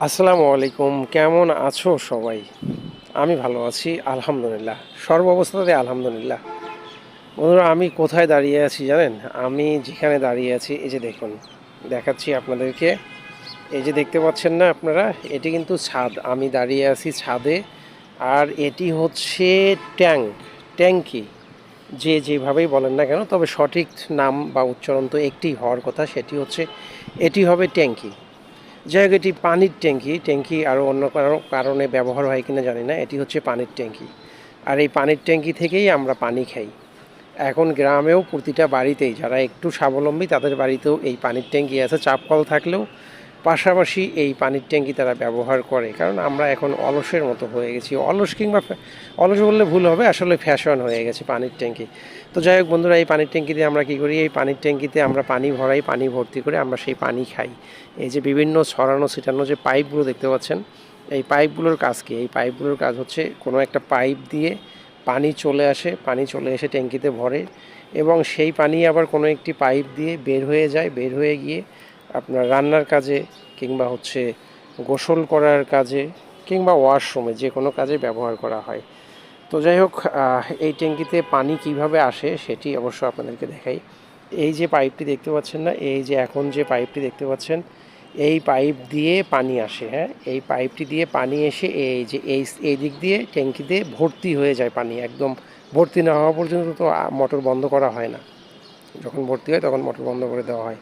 আসসালামু আলাইকুম, কেমন আছো সবাই? আমি ভালো আছি, আলহামদুলিল্লাহ। সর্ব সর্বাবস্থাতে আলহামদুলিল্লাহ। বন্ধুরা, আমি কোথায় দাঁড়িয়ে আছি জানেন? আমি যেখানে দাঁড়িয়ে আছি, এই যে দেখুন, দেখাচ্ছি আপনাদেরকে। এই যে দেখতে পাচ্ছেন না আপনারা? এটি কিন্তু ছাদ। আমি দাঁড়িয়ে আছি ছাদে। আর এটি হচ্ছে ট্যাঙ্ক। ট্যাঙ্কি। যে যেভাবেই বলেন না কেন, তবে সঠিক নাম বা উচ্চারণ তো একটি হওয়ার কথা, সেটি হচ্ছে, এটি হবে ট্যাঙ্কি। এটি পানির ট্যাঙ্কি ট্যাঙ্কি আরও অন্য কারও কারণে ব্যবহার হয় কিনা জানি না, এটি হচ্ছে পানির ট্যাঙ্কি। আর এই পানির ট্যাঙ্কি থেকেই আমরা পানি খাই। এখন গ্রামেও প্রতিটা বাড়িতেই যারা একটু স্বাবলম্বী তাদের বাড়িতেও এই পানির ট্যাঙ্কি আছে। চাপ কল থাকলেও পাশাপাশি এই পানির ট্যাঙ্কি তারা ব্যবহার করে, কারণ আমরা এখন অলসের মতো হয়ে গেছি। অলস কিংবা অলস বললে ভুল হবে, আসলে ফ্যাশন হয়ে গেছে পানির ট্যাঙ্কি। তো যাই হোক বন্ধুরা, এই পানির ট্যাঙ্কিতে আমরা কী করি? এই পানির ট্যাঙ্কিতে আমরা পানি ভরাই, পানি ভর্তি করে আমরা সেই পানি খাই। এই যে বিভিন্ন ছড়ানো, ছিটানো যে পাইপগুলো দেখতে পাচ্ছেন, এই পাইপগুলোর কাজ কি? এই পাইপগুলোর কাজ হচ্ছে কোনো একটা পাইপ দিয়ে পানি চলে আসে, পানি চলে এসে ট্যাঙ্কিতে ভরে এবং সেই পানি আবার কোনো একটি পাইপ দিয়ে বের হয়ে যায়, বের হয়ে গিয়ে আপনার রান্নার কাজে কিংবা হচ্ছে গোসল করার কাজে কিংবা ওয়াশরুমে যে কোনো কাজে ব্যবহার করা হয়। তো যাই হোক এই ট্যাঙ্কিতে পানি কীভাবে আসে সেটি অবশ্য আপনাদেরকে দেখাই। এই যে পাইপটি দেখতে পাচ্ছেন না, এই যে এখন যে পাইপটি দেখতে পাচ্ছেন, এই পাইপ দিয়ে পানি আসে হ্যাঁ? এই পাইপটি দিয়ে পানি এসে এই যে এই এই দিক দিয়ে ট্যাঙ্কিতে ভর্তি হয়ে যায় পানি, একদম ভর্তি না হওয়া পর্যন্ত তো মোটর বন্ধ করা হয় না। যখন ভর্তি হয় তখন মোটর বন্ধ করে দেওয়া হয়।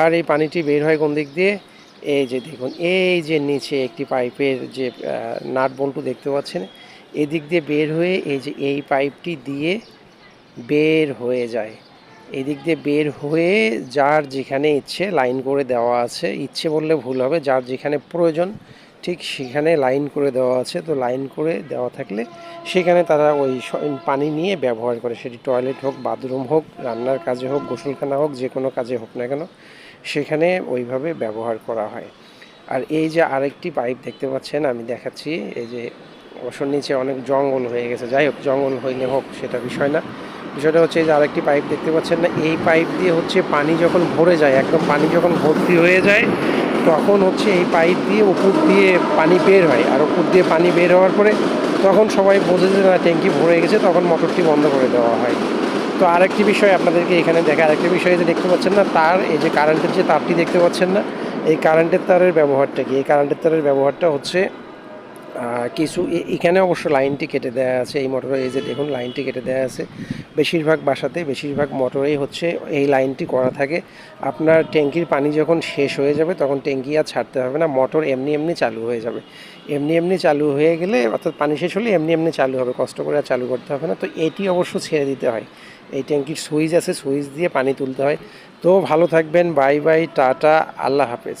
আর এই পানিটি বের হয় কোন দিক দিয়ে? এই যে দেখুন, এই যে নিচে একটি পাইপের যে নাট বল্টু দেখতে পাচ্ছেন, এদিক দিয়ে বের হয়ে এই যে এই পাইপটি দিয়ে বের হয়ে যায়। এদিক দিয়ে বের হয়ে যার যেখানে ইচ্ছে লাইন করে দেওয়া আছে, ইচ্ছে বললে ভুল হবে, যার যেখানে প্রয়োজন ঠিক সেখানে লাইন করে দেওয়া আছে। তো লাইন করে দেওয়া থাকলে সেখানে তারা ওই পানি নিয়ে ব্যবহার করে। সেটি টয়লেট হোক, বাথরুম হোক, রান্নার কাজে হোক, গোসলখানা হোক, যে কোনো কাজে হোক না কেন। সেখানে ওইভাবে ব্যবহার করা হয়। আর এই যে আরেকটি পাইপ দেখতে পাচ্ছেন, আমি দেখাচ্ছি, এই যে অবসর নিচে অনেক জঙ্গল হয়ে গেছে। যাই হোক, জঙ্গল হইলে হোক, সেটা বিষয় না। বিষয়টা হচ্ছে যে আরেকটি পাইপ দেখতে পাচ্ছেন না, এই পাইপ দিয়ে হচ্ছে পানি যখন ভরে যায়, একদম পানি যখন ভর্তি হয়ে যায়, তখন হচ্ছে এই পাইপ দিয়ে উপর দিয়ে পানি বের হয়। আর উপর দিয়ে পানি বের হওয়ার পরে তখন সবাই বোঝে যে না, ট্যাঙ্কি ভরে গেছে, তখন মোটরটি বন্ধ করে দেওয়া হয়। তো আরেকটি বিষয় আপনাদেরকে এখানে দেখা, আরেকটি বিষয় যে দেখতে পাচ্ছেন না, তার এই যে কারেন্টের যে তারটি দেখতে পাচ্ছেন না, এই কারেন্টের তারের ব্যবহারটা কি? এই কারেন্টের তারের ব্যবহারটা হচ্ছে কিছু এখানে অবশ্য লাইনটি কেটে দেওয়া আছে, এই মোটরে এই যে দেখুন লাইনটি কেটে দেওয়া আছে। বেশিরভাগ বাসাতে বেশিরভাগ মোটরেই হচ্ছে এই লাইনটি করা থাকে। আপনার ট্যাঙ্কির পানি যখন শেষ হয়ে যাবে, তখন ট্যাঙ্কি আর ছাড়তে হবে না মোটর এমনি এমনি চালু হয়ে যাবে। এমনি এমনি চালু হয়ে গেলে, অর্থাৎ পানি শেষ হলে এমনি এমনি চালু হবে, কষ্ট করে আর চালু করতে হবে না। তো এটি অবশ্য ছেড়ে দিতে হয়। এই ট্যাঙ্কির সুইচ আছে, সুইচ দিয়ে পানি তুলতে হয়। তো ভালো থাকবেন, বাই বাই, টাটা, আল্লাহ হাফেজ।